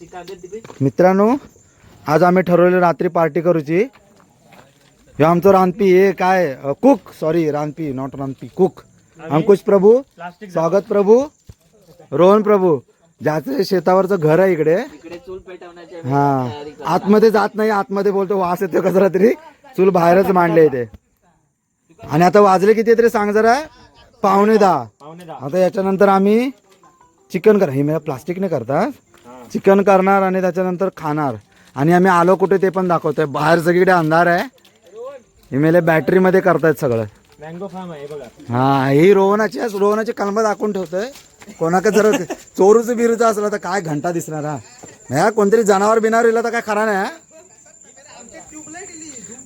Plastic मित्रांनो आज आम्ही ठरवले रात्री पार्टी करूची. हे आमचं रानपी हे काय? कुक सॉरी रानपी नॉट रानपी कुक अंकुश प्रभू प्लास्टिक स्वागत प्रभू रोहन प्रभू. ज्याचं शेतावरचं घर आहे इकडे. हा. आतमध्ये जात नाही आतमध्ये बोलतो वास येतो कसरा तरी चूल बाहेरच मांडले इथे. आणि आता वाजले किती तरी सांग जरा. पावणे दहा. आता याच्यानंतर आम्ही चिकन कर. हे मला प्लास्टिकने करतात. चिकन करणार आणि त्याच्यानंतर खाणार. आणि आम्ही आलो कुठे ते पण दाखवतोय. बाहेर सगळीकडे अंधार आहे. हे मेले बॅटरीमध्ये करतायत सगळं. मँगो फार्म आहे बघा. हा ही रोहनाची आहे. रोहनाची कलम दाखवून ठेवतोय. कोणाकडे जर चोरूचं बिरूचं असलं तर काय घंटा दिसणार हा? ह्या कोणतरी जनावर बिनावर इला तर काय खरा नाही हा?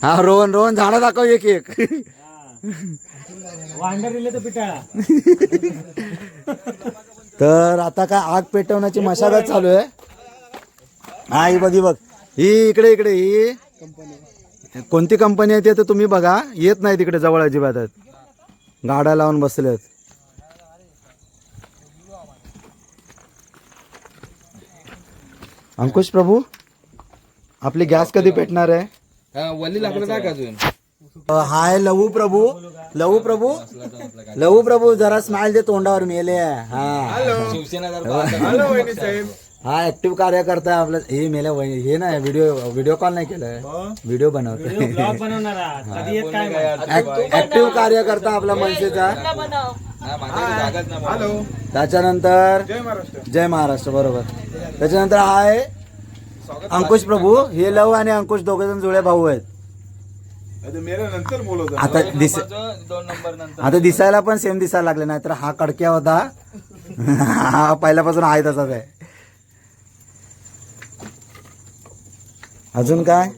हा रोहन रोहन झाडं दाखव एक एक. वांडर तर पिटाळा. तर आता काय आग पेटवण्याची मशागत चालू आहे. हा ही बघ ही बघ. ही इकडे इकडे ही कोणती कंपनी आहे ते तर तुम्ही बघा. येत नाही तिकडे जवळ अजिबात. आहेत गाड्या लावून बसलेत. अंकुश प्रभू आपली गॅस कधी पेटणार आहे? वली लागलं टाक अजून? हाय लवू प्रभू. लवू प्रभू. लवू प्रभू जरा स्माइल दे तोंडावर मेले हा. शिवसेना हा. ऍक्टिव्ह कार्यकर्ता आपलं. हे मेले हे नाही व्हिडिओ व्हिडिओ कॉल नाही केलाय व्हिडिओ माहीत. ऍक्टिव्ह कार्यकर्ता आपला मनसेचा. ना त्याच्यानंतर जय महाराष्ट्र. बरोबर. त्याच्यानंतर आहे अंकुश प्रभू. हे लव आणि अंकुश दोघे जण जुळे भाऊ आहेत. आता दिस दोन नंबर नंतर. आता दिसायला पण सेम दिसायला लागले नाही तर हा कडक्या होता. हा पहिल्यापासून आहे तसाच आहे. अजून काय?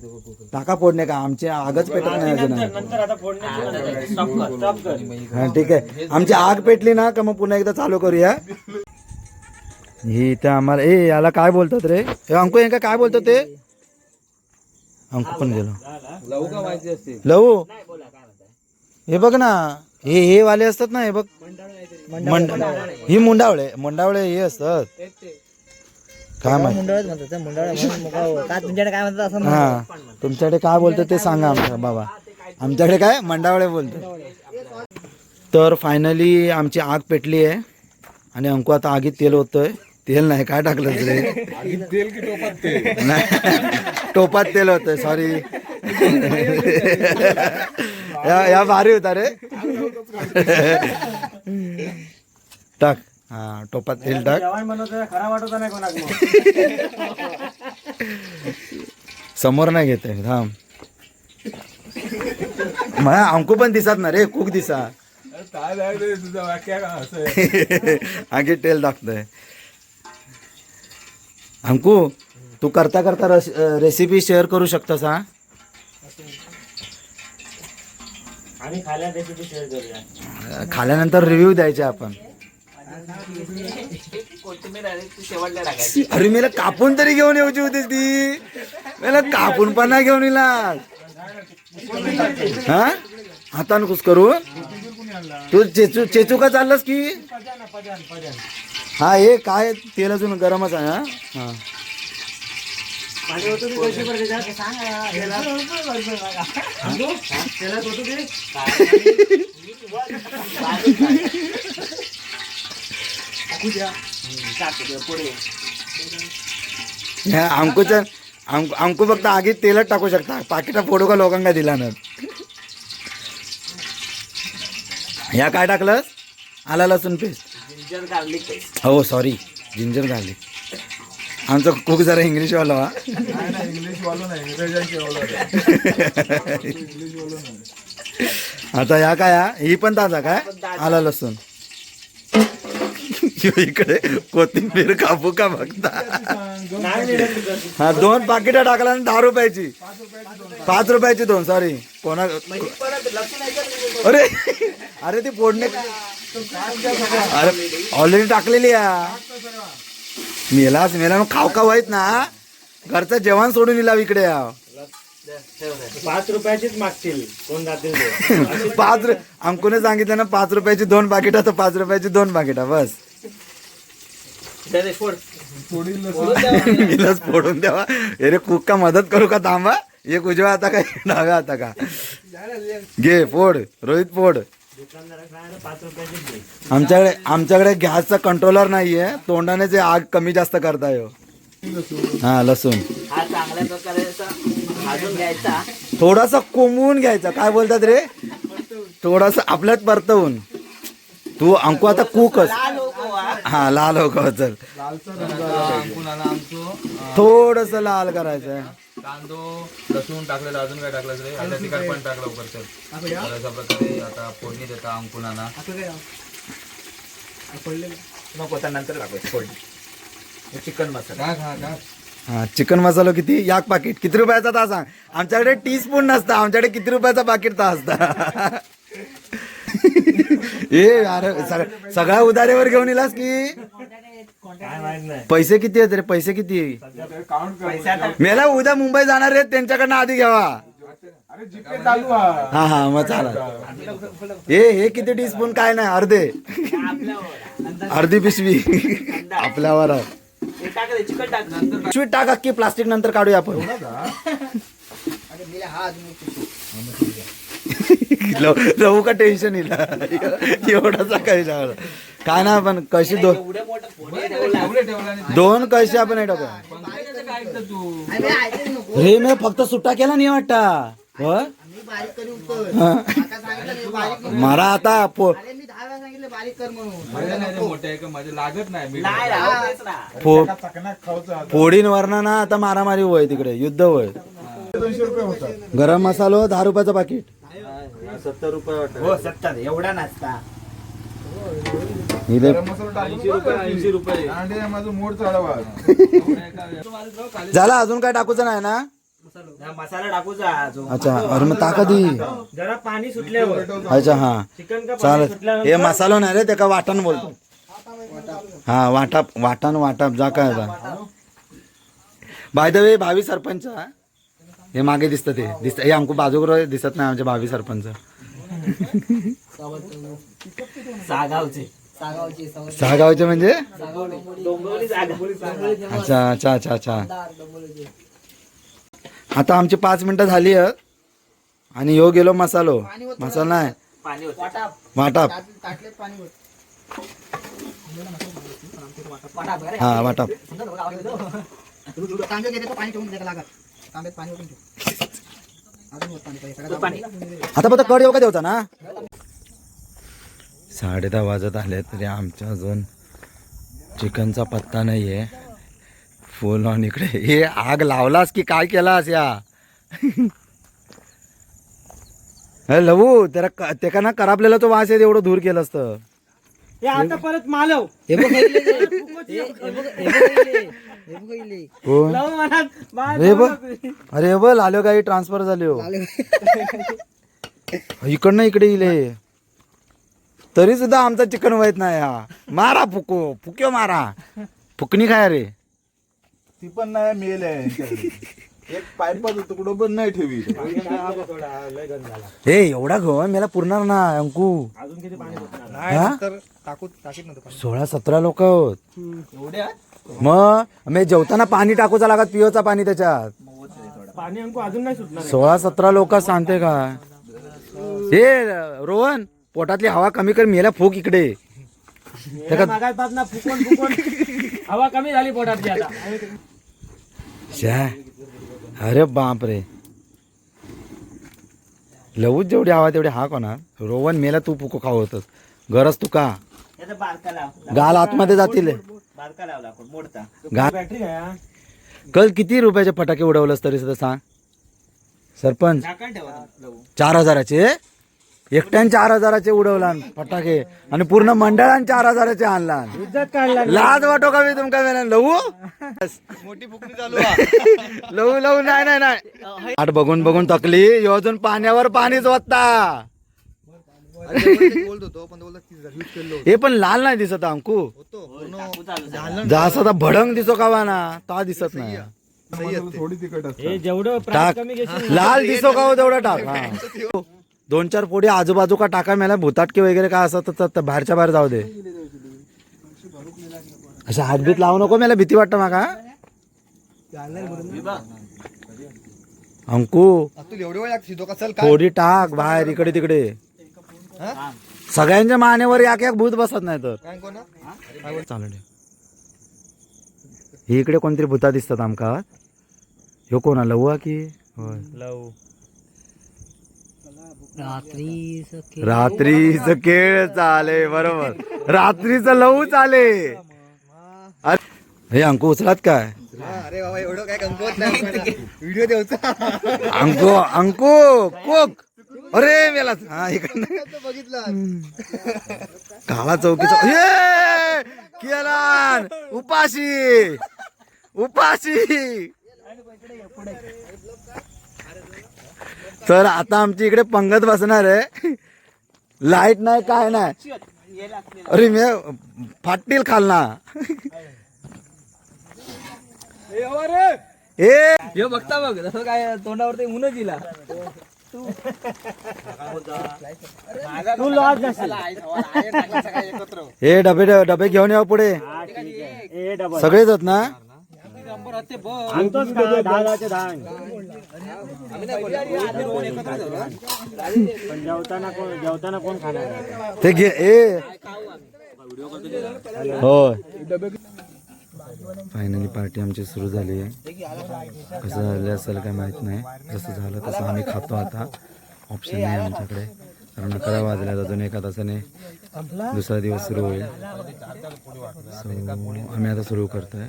टाका फोडणे का? आमची आगच पेटत नाही अजून. नंतर आता फोडण्याची स्टॉप कर स्टॉप कर. हा ठीक आहे. आमची आग पेटली ना का मग पुन्हा एकदा चालू करूया? ही इथे आम्हाला ए याला काय बोलतात रे? अंकु यांका काय बोलतात ते? अंकु पण गेलो. लवू हे बघ ना हे हे वाले असतात ना हे बघ. मंड ही मुंडावळे मुंडावळे हे असतात. काय माहिती? हा तुमच्याकडे काय बोलतो ते सांगा आमच्या बाबा. आमच्याकडे काय? मंडावळे बोलतो. तर फायनली आमची आग पेटली आहे. आणि अंकु आता आगीत तेल होतोय तेल नाही काय टाकलं रे तेल की टोपात तेल? नाही. टोपात तेल होतंय सॉरी या या भारी होता रे. टाक. हा टोपात तेल टाक. समोर नाही घेत आहे थांब. मला अंकू पण दिसत ना रे कुक दिसा. आगी तेल टाकतोय. अंकू तू करता करता रेसिपी शेअर करू शकतोस हा? आणि खायला रेसिपी शेअर करूया. खाल्यानंतर रिव्ह्यू द्यायचे आपण. कोथिंबीर आहे ती शेवटला टाकायची. अरे मला कापून तरी घेऊन येऊची होती ती. मला कापून पण नाही घेऊन येला हा? हातान कुस करू? तू चेचू चेचू का चाललास की? हा हे काय तेल अजून गरमच आहे हा. हा माझे अंकु फक्त आगीत तेलच टाकू शकता. पाकिटा फोडू का लोकांना दिला ना ह्या काय टाकलंस? आला लसूण पेस्ट जिंजर गार्लिक पेस्ट हो सॉरी जिंजर गार्लिक आमचा कुक जरा इंग्लिशवाला हा. इंग्लिश वालो नाही इंग्रजांचे आता या काय हा? ही पण ताजा काय? आला लसूण. ह्यो इकडे कोथिंबीर कापू का बघता? नाही मिळत तुझं. हा दोन पाकिटं टाकला आणि दहा रुपयाची. पाच रुपयाची दोन सॉरी कोणा अरे अरे ती फोडणे अरे ऑलरेडी टाकलेली आहे. मेलाच मेला मग खाऊ खाऊ आहेत ना. घरचं जेवण सोडून इला इकडे या. पाच रुपयाचीच मागतील. कोण जातील. पाच अंकुने सांगितलं ना पाच रुपयाची दोन पाकिटं तर पाच रुपयाची दोन पाकिटं बस. हिलाच फोडून द्यावा. अरे कुक का मदत करू का थांबा? एक उजव्या आता का एक डाव्या आता का? घे फोड. रोहित फोड. आमच्याकडे आमच्याकडे गॅसचा कंट्रोलर नाहीये. तोंडाने जे आग कमी जास्त करताय हो. हा लसूण. हा थोडासा कोंबून घ्यायचा. काय बोलतात रे? थोडासा आपल्यात परतवून. तू अंकू आता कुकच हा. हा? लाल हो चल. थोडस लाल करायचं कांदो लसूण टाकलेलं अजून काय टाकलं रे? आता तिखट पण टाकलं लवकर चल तर अशा प्रकारे आता फोडणी देता अंकुनाना नको आता नंतर टाकू फोडणी. चिकन मसाला. हा चिकन मसाला किती? याक पाकिट किती रुपयाचा ता सांग आमच्याकडे टी स्पून नसता. आमच्याकडे किती रुपयाचा पाकिट ता असता? ए अरे सग- सगळ्या उधारेवर घेऊन येलास की? पैसे किती आहेत रे? पैसे किती? काउंट पैसे आता मेला उद्या मुंबई जाणार आहेत त्यांच्याकडनं आधी घ्यावा. अरे जीपे चालू हा हा हा मग चाला हे हे किती टी स्पून काय नाही अर्धे. अर्धी पिशवी. आपल्यावर. हे टाक पिशवी अख्खी प्लास्टिक नंतर काढूया आपण. का टेन्शन येईल. एवढाचा काही झालं काय ना आपण कशी दोन दोन कशी आपण हे मी फक्त सुट्टा केला नाही वाटता. हो? हा. मला आता पो माझ्या नाही रे मोठे आहे का माझे लागत नाही मी नाही राहू देच ना आता मारामारी होय तिकडे युद्ध होय. गरम मसालो दहा रुपयाचं पाकिट सत्तर रुपये हो सत्तर. एवढा नसता ऐंशी रुपये अंडे माझं मोड चढवा झाला अजून काय टाकूचं नाही ना? मसाला टाकूचा अच्छा अरे मग टाका दी जरा पाणी सुटल्यावर. अच्छा हा. सुटल्यावर हे मसालो नाही रे ते का वाटण बोलतो हा वाटाप वाटण वाटाप जा काय बाय द वे भावी सरपंच हा. हे मागे दिसतं ते. दिसत. हे आमको बाजूकडे दिसत नाही आमचे भावी सरपंच. सागावचे. सहागावचे म्हणजे? डोंबिवली जागा. अच्छा अच्छा अच्छा अच्छा. आता आमची पाच मिनिटं झाली आणि ह्यो गेलो मसालो. मसाला नाही. पाणी होतं वाटाप. हा वाटाप. तो पाणी आता फक्त कड येऊ का देवता ना साडे दहा वाजत आले तरी आमच्या अजून चिकनचा पत्ता नाहीये. फुल ऑन इकडे. हे आग लावलास की काय केलास या? हे लवू त्याला क- त्याका ना करापलेला तो वास येत एवढं दूर केलं असतं हे आता परत मालव. कोण? लावू मनात अरे बघ. अरे हे बघ आलो काही ट्रान्सफर झाले हो. इकडनं इकडे इले तरी सुद्धा आमचा चिकन व्हायत नाही हा. मारा फुको फुक्यो मारा. फुकणी काय रे. ती पण नाही मेल आहे एक पायपाचा तुकडो पण नाही ठेवी. हे एवढा गहू मला पुरणार ना अंकू. अजून किती पाणी सुटणार हा? सोळा सतरा लोक आहोत. एवढ्या मग मी जेवताना पाणी टाकूचा लागत पिओचा पाणी त्याच्यात. पाणी अंकू अजून नाही सुटणार सोळा सतरा लोक सांगते का? हे रोहन. पोटातली हवा कमी कर मेला फूक इकडे. एका मागात ना फुकून फुकून. हवा कमी झाली पोटातली आता. शा अरे बाप रे लवूच जेवढी हवा तेवढी हा कोणा रोवन मेला तू पुको खाऊ होतस. गरज तू का? याचा बारका लाव. गाल आतमध्ये जातील. बारका लावला आपण मोडता. गा बॅटरी काय कल किती रुपयाचे फटाके उडवलंस तरी सुद्धा सांग. सरपंच. झाकण ठेवा लावू. चार हजाराचे? एकट्यान चार हजाराचे उडवला फटाके. आणि पूर्ण मंडळान चार हजाराचे आणला लाज वाटो का मी तुमका वेळा लवू मोठी फुकणी चालू लवू लवू नाही नाही नाही. आठ बघून बघून थकली. ह्यो अजून पाण्यावर पाणीच वाटता हे पण लाल नाही दिसत अंकू. जास्त भडंग दिसो का ना ता दिसत नाही. थोडी घेशील लाल दिसो का हो तेवढा टाक. दोन चार पोडी आजूबाजू का टाका मेला भुताटके वगैरे काय असतात तर- बाहेरच्या बाहेर जाऊ दे. अशा हातभीत लावू नको मला भीती वाटतं माका अंकू थोडी टाक बाहेर इकडे तिकडे. सगळ्यांच्या मानेवर एक एक भूत बसत नाही तर. चालू ही इकडे कोणतरी भूता दिसतात आमका. ह्यो कोणा लवू की? होय. रात्रीच केळ चाले बरोबर. रात्रीच लवू चाले. अरे हे अंकू उचलात काय? अरे बाबा एवढं काय कमवत नाही व्हिडिओ देवचा अंकू अंकू कोक. अरे मेला. हा इकडनं बघितलं काळा चौकीचा ये! केलान. उपाशी. उपाशी. तर आता आमची इकडे पंगत बसणार आहे. लाइट नाही काय नाही. अरे मी फाटील खालना ए. हे बघता बघ तसं काय तोंडावरती ऊनच दिला. तू लॉज हे डबे डबे घेऊन या पुढे. सगळेच आहेत ना? ते घे ए. होय. फायनली पार्टी आमची सुरू झाली आहे. कसं झालं असेल काय माहीत नाही. जसं झालं तसं आम्ही खातो आता. ऑप्शन नाही आमच्याकडे. कारण अकरा वाजल्यात अजून एका तासाने दुसरा दिवस सुरू होईल. आम्ही आता सुरू करतोय.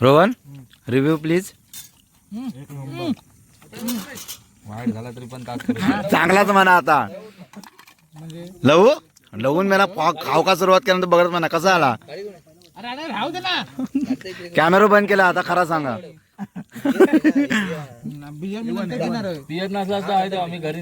रोहन रिव्ह्यू प्लीज वाईट झाला तरी पण चांगलाच म्हणा आता. लवू लवून मला खाऊ का सुरुवात केल्यानंतर बघत म्हणा कसा आला? कॅमेरा बंद केला आता खरा सांगा. पियत नसला आम्ही घरी